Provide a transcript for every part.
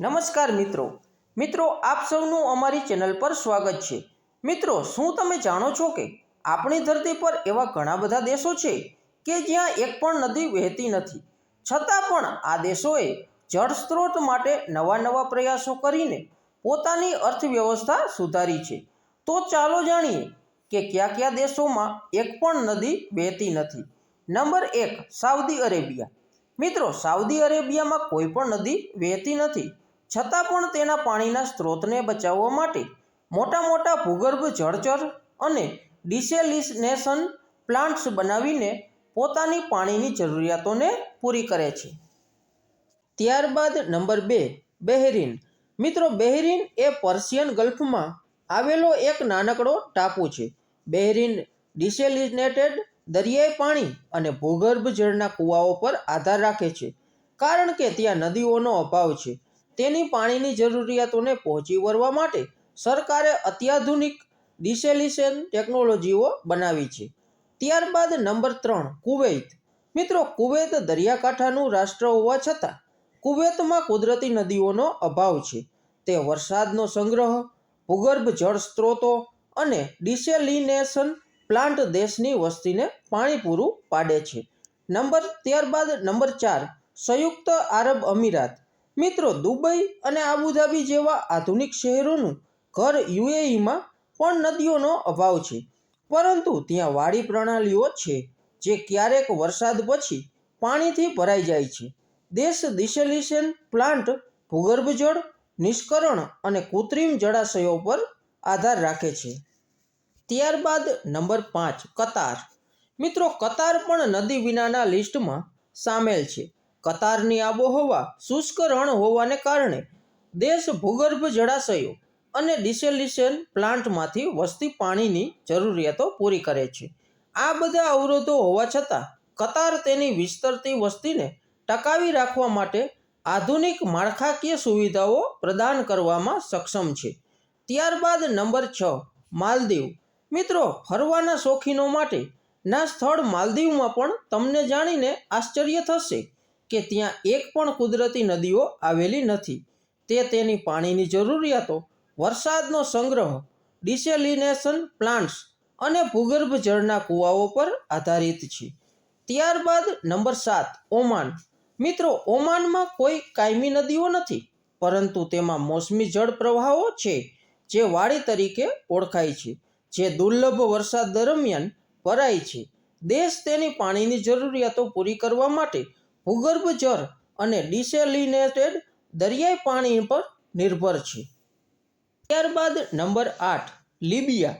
નમસ્કાર મિત્રો. મિત્રો, આપ સૌનું અમારી ચેનલ પર સ્વાગત છે. મિત્રો, શું તમે જાણો છો કે આપણી ધરતી પર એવા ઘણા બધા દેશો છે કે જ્યાં એક પણ નદી વહેતી નથી? છતાં પણ આ દેશોએ જળ સ્ત્રોત માટે નવા નવા પ્રયાસો કરીને પોતાની અર્થવ્યવસ્થા સુધારી છે. તો ચાલો જાણીએ કે કયા કયા દેશોમાં એક પણ નદી વહેતી નથી. નંબર એક, સાઉદી અરેબિયા. મિત્રો, સાઉદી અરેબિયામાં કોઈ પણ નદી વહેતી નથી. છતાં પણ તેના પાણીના સ્ત્રોતને બચાવવા માટે મોટા મોટા ભૂગર્ભ જળચર અને ડિસેલિનેશન પ્લાન્ટ્સ બનાવીને પોતાની પાણીની જરૂરિયાતોને પૂરી કરે છે. ત્યારબાદ નંબર બે, બહેરીન. મિત્રો, બહેરીન એ પર્શિયન ગલ્ફમાં આવેલો એક નાનકડો ટાપુ છે. બહેરીન ડિસેલિનેટેડ દરિયાઈ પાણી અને ભૂગર્ભ જળના કૂવાઓ પર આધાર રાખે છે, કારણ કે ત્યાં નદીઓનો અભાવ છે. તેની પાણીની જરૂરિયાતોને પહોંચી વળવા માટે સરકારે અત્યાધુનિક ડિસેલિશન ટેકનોલોજીઓ બનાવી છે. ત્યારબાદ નંબર ત્રણ, કુવૈત. મિત્રો, કુવૈત દરિયાકાંઠાનું રાષ્ટ્ર હોવા છતાં કુવૈતમાં કુદરતી નદીઓનો અભાવ છે. તે વરસાદનો સંગ્રહ, ભૂગર્ભ જળ સ્ત્રોતો અને ડિસેલિનેશન પ્લાન્ટ દેશની વસ્તીને પાણી પૂરું પાડે છે. નંબર, ત્યારબાદ નંબર ચાર, સંયુક્ત આરબ અમીરાત. મિત્રો દુબઈ અને આબુધાબી જેવા આધુનિક શહેરોનું ઘર યુએઈમાં પણ નદીઓનો અભાવ છે. પરંતુ ત્યાં વાડી પ્રણાલીઓ છે, જે ક્યારેક વરસાદ પછી પાણીથી ભરાઈ જાય છે. દેશ ડિસેલિશન પ્લાન્ટ, ભૂગર્ભ જળ, નિષ્કરણ અને કૃત્રિમ જળાશયો પર આધાર રાખે છે. ત્યારબાદ નંબર પાંચ, કતાર. મિત્રો કતાર પણ નદી વિનાના લિસ્ટમાં સામેલ છે. કતારની આબોહવા શુષ્ક રણ હોવાને કારણે દેશ ભૂગર્ભ જળાશયો અને ડિસેલિશન પ્લાન્ટમાંથી વસતી પાણીની જરૂરિયાતો પૂરી કરે છે. આ બધા અવરોધો હોવા છતાં કતાર તેની વિસ્તરતી વસ્તીને ટકાવી રાખવા માટે આધુનિક માળખાકીય સુવિધાઓ પ્રદાન કરવામાં સક્ષમ છે. ત્યારબાદ નંબર છ, માલદીવ. મિત્રો, ફરવાના શોખીનો માટે ના સ્થળ માલદીવમાં પણ તમને જાણીને આશ્ચર્ય થશે કે ત્યાં એક પણ કુદરતી નદીઓ આવેલી નથી. તે તેની પાણીની જરૂરિયાતો, વરસાદનો સંગ્રહ, ડિસેલિનેશન પ્લાન્ટ્સ અને ભૂગર્ભ જળના કૂવાઓ પર આધારિત છે. ત્યારબાદ નંબર સાત, ઓમાન. મિત્રો, ઓમાનમાં કોઈ કાયમી નદીઓ નથી, પરંતુ તેમાં મોસમી જળ પ્રવાહો છે, જે વાડી તરીકે ઓળખાય છે, જે દુર્લભ વરસાદ દરમિયાન ભરાય છે. દેશ તેની પાણીની જરૂરિયાતો પૂરી કરવા માટે ભૂગર્ભ જળ અને ડિસેલિનેટેડ દરિયાઈ પાણી પર નિર્ભર છે. ત્યારબાદ નંબર આઠ, લીબિયા.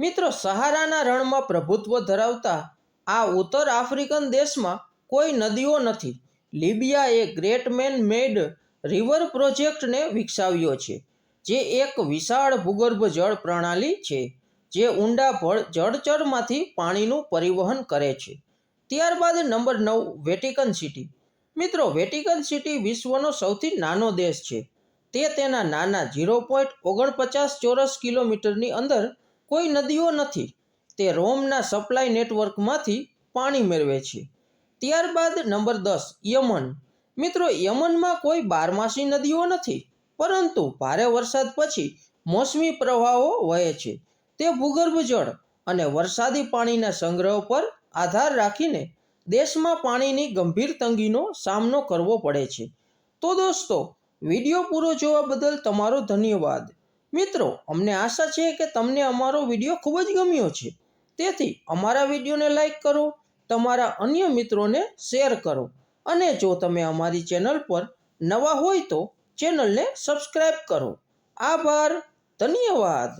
મિત્રો, સહારાના રણમાં પ્રભુત્વ ધરાવતા આ ઉત્તર આફ્રિકન દેશમાં કોઈ નદીઓ નથી. લીબિયાએ ગ્રેટ મેન મેડ રિવર પ્રોજેક્ટને વિકસાવ્યો છે, જે એક વિશાળ ભૂગર્ભ જળ પ્રણાલી છે, જે ઊંડા જળચરમાંથી પાણીનું પરિવહન કરે છે. ત્યારબાદ નંબર નવ, વેટિકન સિટી. મિત્રો, વેટિકન સિટી વિશ્વનો સૌથી નાનો દેશ છે. તે તેના નાના ઝીરો પોઈન્ટ ઓગણપચાસ ચોરસ કિલોમીટરની અંદર કોઈ નદીઓ નથી. તે રોમના સપ્લાય નેટવર્કમાંથી પાણી મેળવે છે. ત્યારબાદ નંબર દસ, યમન. મિત્રો, યમનમાં કોઈ બારમાસી નદીઓ નથી, પરંતુ ભારે વરસાદ પછી મોસમી પ્રવાહો વહે છે. તે ભૂગર્ભ જળ અને વરસાદી પાણીના સંગ્રહ પર આધાર રાખીને દેશમાં પાણીની ગંભીર તંગીનો સામનો કરવો પડે છે. તો દોસ્તો, વીડિયો પૂરો જોવા બદલ તમારો ધન્યવાદ. મિત્રો, અમને આશા છે કે તમને અમારો વીડિયો ખૂબ જ ગમ્યો છે. તેથી અમારા વિડીયોને લાઈક કરો, તમારા અન્ય મિત્રોને શેર કરો અને જો તમે અમારી ચેનલ પર નવા હોય તો ચેનલને સબસ્ક્રાઈબ કરો. આભાર, ધન્યવાદ.